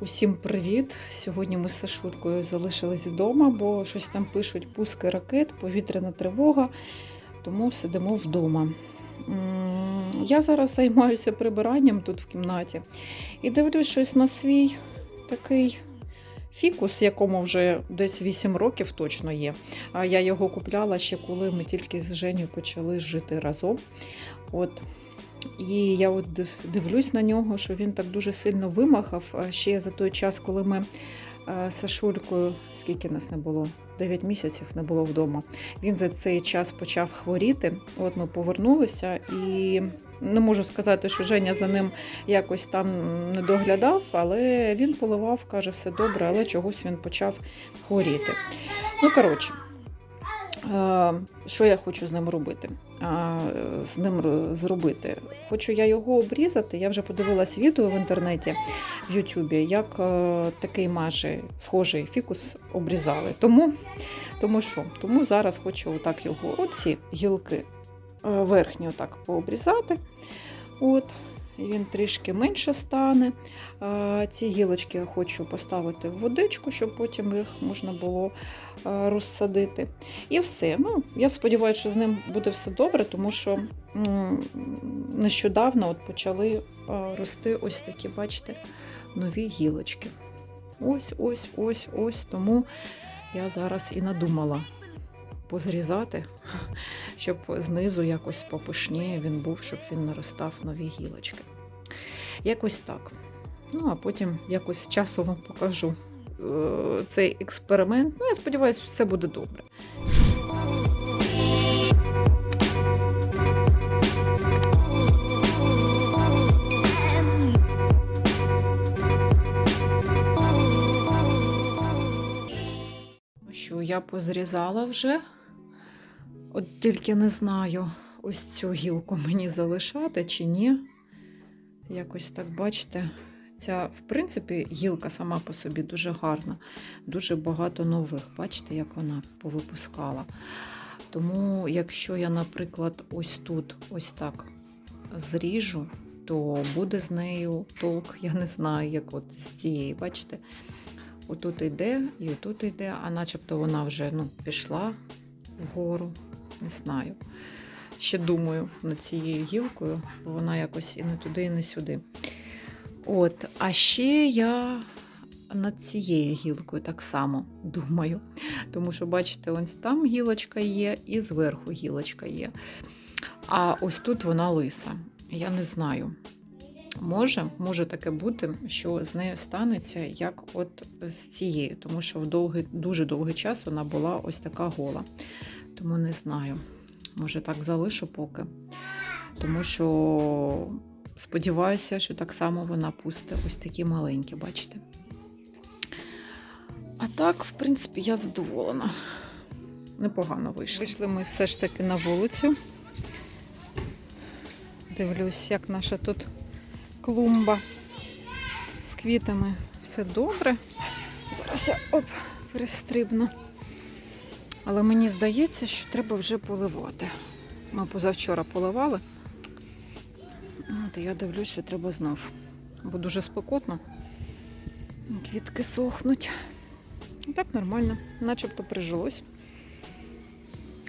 Усім привіт! Сьогодні ми з Сашуркою залишились вдома, бо щось там пишуть пуски ракет, повітряна тривога, тому сидимо вдома. Я зараз займаюся прибиранням тут в кімнаті і дивлюсь щось на свій такий фікус, якому вже десь 8 років точно є. А я його купляла ще коли ми тільки з Женю почали жити разом. От. І я от дивлюсь на нього, що він так дуже сильно вимахав. Ще за той час, коли ми е, Сашулькою, скільки нас не було, 9 місяців не було вдома. Він за цей час почав хворіти. От ми повернулися, і не можу сказати, що Женя за ним якось там не доглядав, але він поливав, каже, все добре, але чогось він почав хворіти. Ну, коротше. Е, Що я хочу з ним робити? З ним зробити. Хочу я його обрізати. Я вже подивилась відео в інтернеті в Ютубі, як е, такий майже схожий фікус обрізали. Тому, тому що? Тому зараз хочу отак його оці гілки е, верхні отак пообрізати. От. Він трішки менше стане. Ці гілочки я хочу поставити в водичку, щоб потім їх можна було розсадити. І все. Ну, я сподіваюся, що з ним буде все добре, тому що нещодавно от почали рости ось такі, бачите, нові гілочки. Ось, ось, ось, ось. Тому я зараз і надумала позрізати, щоб знизу якось попишніє він був, щоб він наростав нові гілочки. Якось так. Ну, а потім якось часу вам покажу е, цей експеримент. Ну, я сподіваюся, все буде добре. Ну Що я позрізала вже. От тільки не знаю, ось цю гілку мені залишати чи ні. Якось так, бачите, ця, в принципі, гілка сама по собі дуже гарна, дуже багато нових. Бачите, як вона повипускала. Тому, якщо я, наприклад, ось тут ось так зріжу, то буде з нею толк, я не знаю, як от з цієї, бачите, отут йде і отут йде, а начебто вона вже ну, пішла вгору. Не знаю. Ще думаю над цією гілкою, бо вона якось і не туди, і не сюди. От, а ще я над цією гілкою так само думаю. Тому що, бачите, ось там гілочка є, і зверху гілочка є. А ось тут вона лиса. Я не знаю. Може, може таке бути, що з нею станеться, як от з цією, тому що в довгий, дуже довгий час вона була ось така гола. Тому не знаю. Може, так залишу поки. Тому що сподіваюся, що так само вона пусте ось такі маленькі, бачите? А так, в принципі, я задоволена. Непогано вийшло. Вийшли ми все ж таки на вулицю. Дивлюсь, як наша тут клумба з квітами. Все добре. Зараз я оп, перестрибну. Але мені здається, що треба вже поливати. Ми позавчора поливали. От я дивлюсь, що треба знов. Бо дуже спекотно. Квітки сохнуть. Так нормально, начебто прижилось.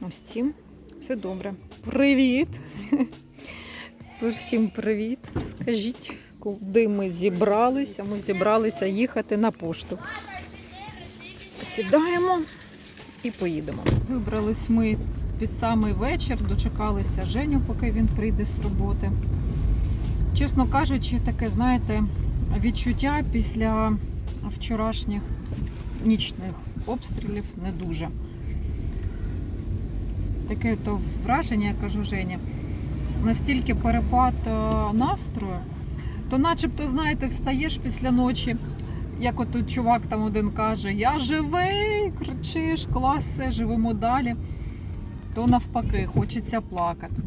Ось цим. Все добре. Привіт! Всім привіт! Скажіть, куди ми зібралися? Ми зібралися їхати на пошту. Сідаємо і поїдемо. Вибрались ми під самий вечір, дочекалися Женю, поки він прийде з роботи. Чесно кажучи, таке, знаєте, відчуття після вчорашніх нічних обстрілів не дуже. Таке то враження, я кажу Жені, настільки перепад е, настрою, то начебто, знаєте, встаєш після ночі, як от тут чувак там один каже, я живий, кричиш, клас, все, живемо далі. То навпаки, хочеться плакати.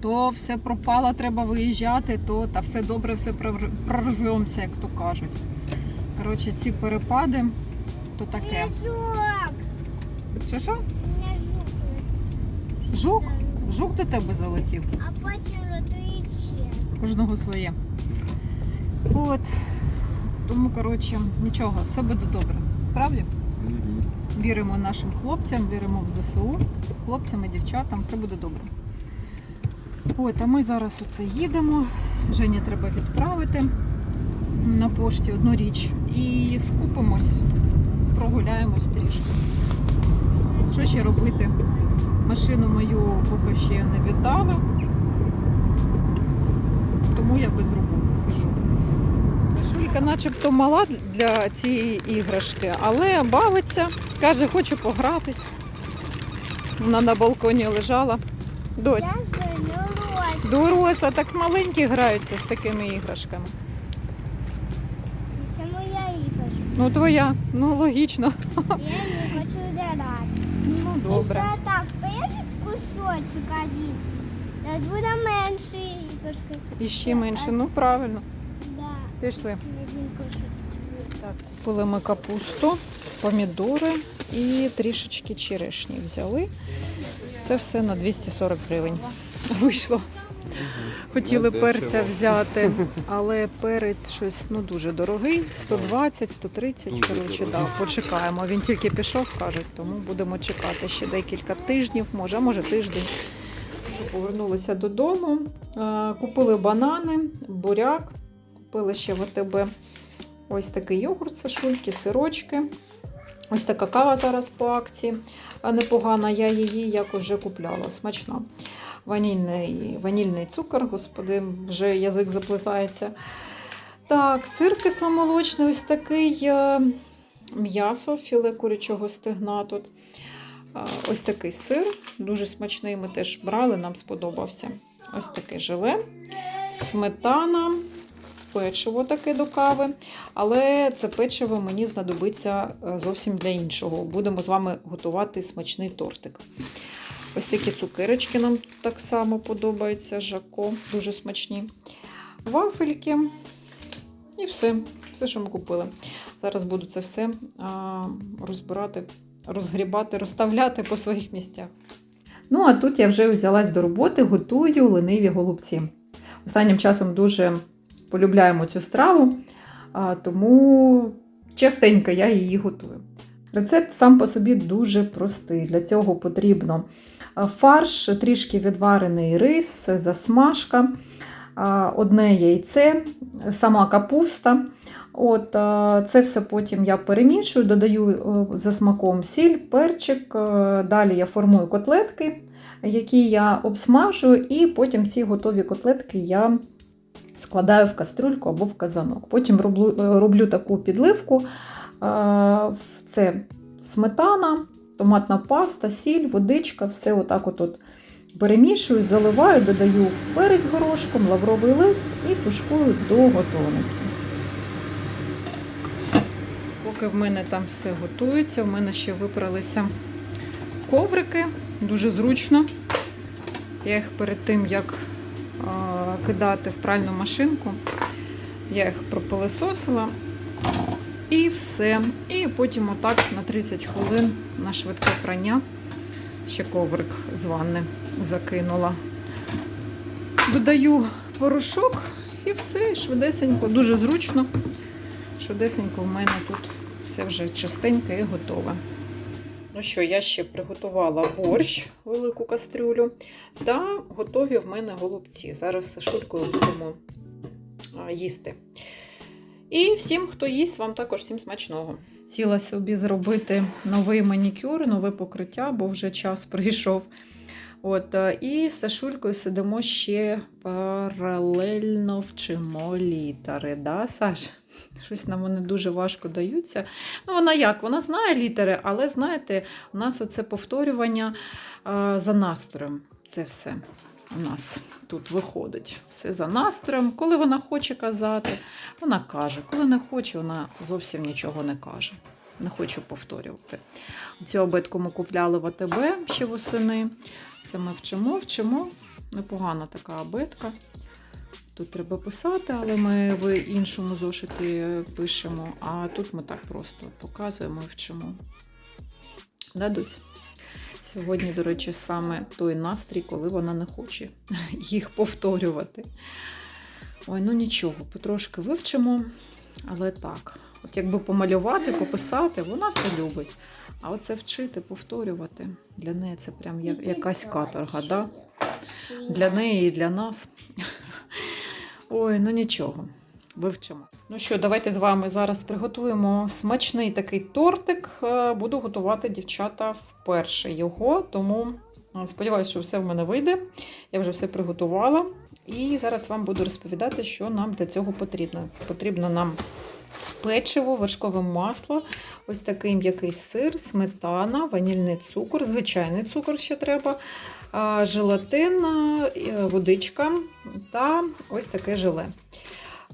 То все пропало, треба виїжджати, то та все добре, все прорвемося, як то кажуть. Коротше, ці перепади, то таке. Жук! Що що? Жук. Жук? Жук до тебе залетів. А потім рятуючи. Кожного своє. От. Тому, коротше, нічого, все буде добре. Справді? Віримо нашим хлопцям, віримо в ЗСУ, хлопцям і дівчатам, все буде добре. От, а ми зараз оце їдемо. Жені треба відправити на пошті одну річ. І скупимось, прогуляємось трішки. Що ще робити? Машину мою поки ще не віддала. Тому я без. Шулька начебто мала для цієї іграшки, але бавиться, каже, хочу погратись. Вона на балконі лежала. Доць, Я доросла, так маленькі граються з такими іграшками. Це моя іграшка. Ну, твоя, ну логічно. Я не хочу грати. Ну, І добре. все так, появить кусочок один. Буде менше іграшки. І ще менше, ну правильно. Пішли. Так, купили ми капусту, помідори і трішечки черешні взяли. Це все на 240 гривень. Вийшло. Хотіли перця взяти, але перець щось ну дуже дорогий. 120, 130. Коротше, да, почекаємо. Він тільки пішов, кажуть, тому будемо чекати ще декілька тижнів, може, а може тиждень. Повернулися додому. Е, Купили банани, буряк, купили ще в АТБ ось такий йогурт, сашульки, сирочки. Ось така кава зараз по акції. Непогана, я її як уже купляла, смачна. Ванільний, ванільний цукор, господи, вже язик заплетається. Так, сир кисломолочний, ось такий е, м'ясо, філе курячого стегна тут. Ось такий сир, дуже смачний. Ми теж брали, нам сподобався. Ось таке желе, сметана, печиво таке до кави. Але це печиво мені знадобиться е, зовсім для іншого. Будемо з вами готувати смачний тортик. Ось такі цукерочки нам так само подобаються. Жако, дуже смачні. Вафельки. І все, все, що ми купили. Зараз буду це все розбирати, розгрібати, розставляти по своїх місцях. Ну, а тут я вже взялась до роботи, готую лениві голубці. Останнім часом дуже полюбляємо цю страву, тому частенько я її готую. Рецепт сам по собі дуже простий. Для цього потрібно фарш, трішки відварений рис, засмажка, одне яйце, сама капуста. От, Це все потім я перемішую, додаю е, за смаком сіль, перчик. е, Далі я формую котлетки, які я обсмажую, і потім ці готові котлетки я складаю в кастрюльку або в казанок. Потім роблю, е, роблю таку підливку. Е, Це сметана, томатна паста, сіль, водичка, все отак от, от перемішую, заливаю, додаю перець горошком, лавровий лист і тушкую до готовності. Поки в мене там все готується, в мене ще випралися коврики, дуже зручно. Я їх перед тим, як кидати в пральну машинку, я їх пропилисосила і все. І потім отак на 30 хвилин на швидке прання ще коврик з ванни закинула. Додаю порошок і все, швидесенько, дуже зручно. Швидесенько в мене тут все вже чистеньке і готове. Ну що, я ще приготувала борщ, велику кастрюлю, та готові в мене голубці. Зараз Сашулькою будемо їсти. І всім, хто їсть, вам також всім смачного. Сіла собі зробити новий манікюр, нове покриття, бо вже час прийшов. От, е, і з Сашулькою сидимо ще паралельно вчимо літери. Да, Саш? Щось нам вони дуже важко даються. Ну, вона як? Вона знає літери, але знаєте, у нас оце повторювання а, за настроєм. Це все у нас тут виходить. Все за настроєм. Коли вона хоче казати, вона каже. Коли не хоче, вона зовсім нічого не каже. Не хочу повторювати. Цю обетку ми купляли в АТБ ще восени. Це ми вчимо, вчимо. Непогана така абетка. Тут треба писати, але ми в іншому зошиті пишемо. А тут ми так просто показуємо і вчимо. Дадуть. Сьогодні, до речі, саме той настрій, коли вона не хоче їх повторювати. Ой, ну нічого, потрошки вивчимо. Але так, от якби помалювати, пописати, вона це любить. А оце вчити, повторювати, для неї це прям якась каторга, да? для неї і для нас. Ой, ну нічого, вивчимо. Ну що, давайте з вами зараз приготуємо смачний такий тортик. Е, Буду готувати дівчата вперше його, тому е, сподіваюся, що все в мене вийде. Я вже все приготувала. І зараз вам буду розповідати, що нам для цього потрібно. Потрібно нам печиво, вершкове масло, ось такий м'який сир, сметана, ванільний цукор, звичайний цукор ще треба, желатин, е, водичка та ось таке желе.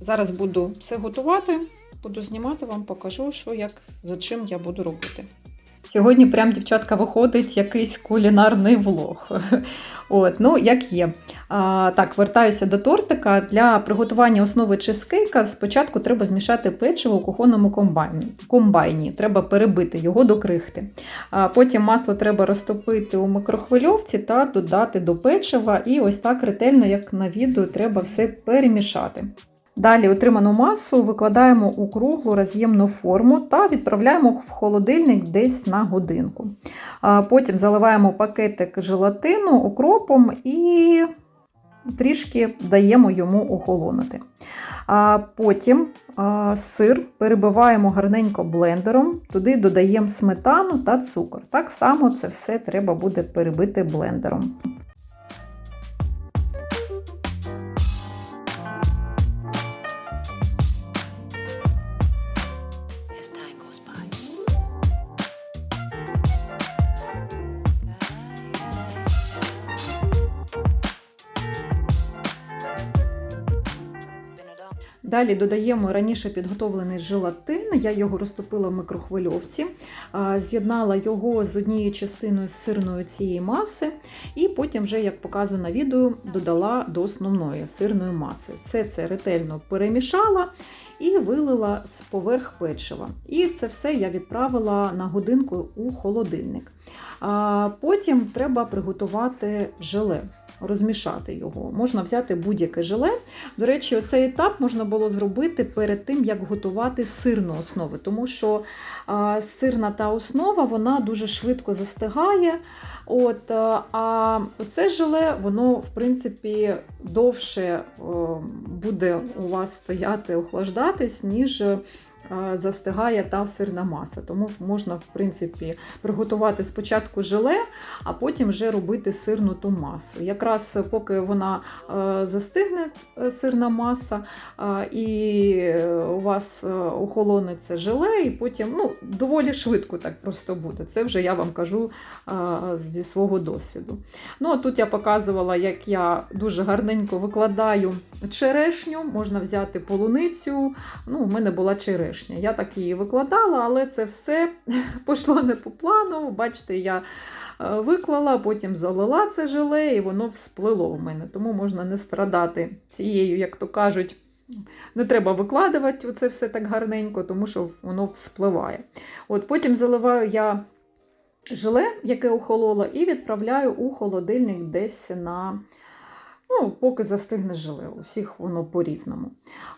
Зараз буду все готувати, буду знімати вам, покажу, що як за чим я буду робити. Сьогодні прям, дівчатка, виходить якийсь кулінарний влог. От, ну, як є. А, так, вертаюся до тортика. Для приготування основи чизкейка спочатку треба змішати печиво у кухонному комбайні. комбайні. Треба перебити його до крихти. А потім масло треба розтопити у микрохвильовці та додати до печива. І ось так ретельно, як на відео, треба все перемішати. Далі отриману масу викладаємо у круглу роз'ємну форму та відправляємо в холодильник десь на годинку. Потім заливаємо пакетик желатину укропом і трішки даємо йому охолонути. Потім сир перебиваємо гарненько блендером, туди додаємо сметану та цукор. Так само це все треба буде перебити блендером. Далі додаємо раніше підготовлений желатин. Я його розтопила в микрохвильовці, з'єднала його з однією частиною сирної цієї маси, і потім, вже, як показую на відео, додала до основної сирної маси. Це це ретельно перемішала і вилила з поверх печива. І це все я відправила на годинку у холодильник. Потім треба приготувати желе. Розмішати його. Можна взяти будь-яке желе. До речі, оцей етап можна було зробити перед тим, як готувати сирну основу, тому що сирна та основа вона дуже швидко застигає. От, а, а це желе, воно, в принципі, довше буде у вас стояти, охлаждатись, ніж е, застигає та сирна маса. Тому можна, в принципі, приготувати спочатку желе, а потім вже робити сирну ту масу. Якраз поки вона е, застигне е, сирна маса, е, і е, у вас е, охолоне це желе, і потім ну, доволі швидко так просто буде. Це вже я вам кажу е, зі свого досвіду. Ну, а тут я показувала, як я дуже гарненько викладаю черешню, можна взяти полуницю. Ну, у мене була черешня. Я так її викладала, але це все пішло не по плану. Бачите, я е, виклала, потім залила це желе, і воно всплило в мене. Тому можна не страдати цією, як то кажуть. Не треба викладувати це все так гарненько, тому що воно вспливає. От Потім заливаю я желе, яке охололо, і відправляю у холодильник десь на. Ну, поки застигне желе, у всіх воно по-різному.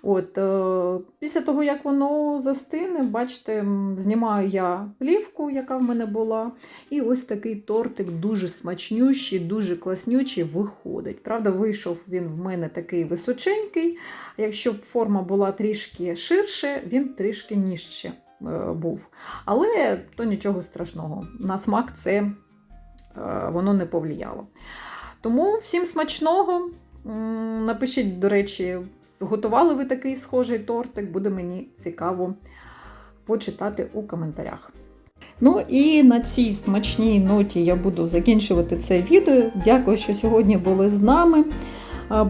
От, е, Після того, як воно застине, бачите, знімаю я плівку, яка в мене була. І ось такий тортик дуже смачнющий, дуже класнючий виходить. Правда, вийшов він в мене такий височенький. Якщо б форма була трішки ширше, він трішки ніжче е, був. Але то нічого страшного. На смак це е, воно не повлияло. Тому всім смачного. Напишіть, до речі, готували ви такий схожий тортик, буде мені цікаво почитати у коментарях. Ну і на цій смачній ноті я буду закінчувати це відео. Дякую, що сьогодні були з нами.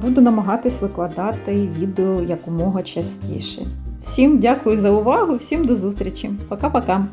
Буду намагатись викладати відео якомога частіше. Всім дякую за увагу, всім до зустрічі. Пока-пока!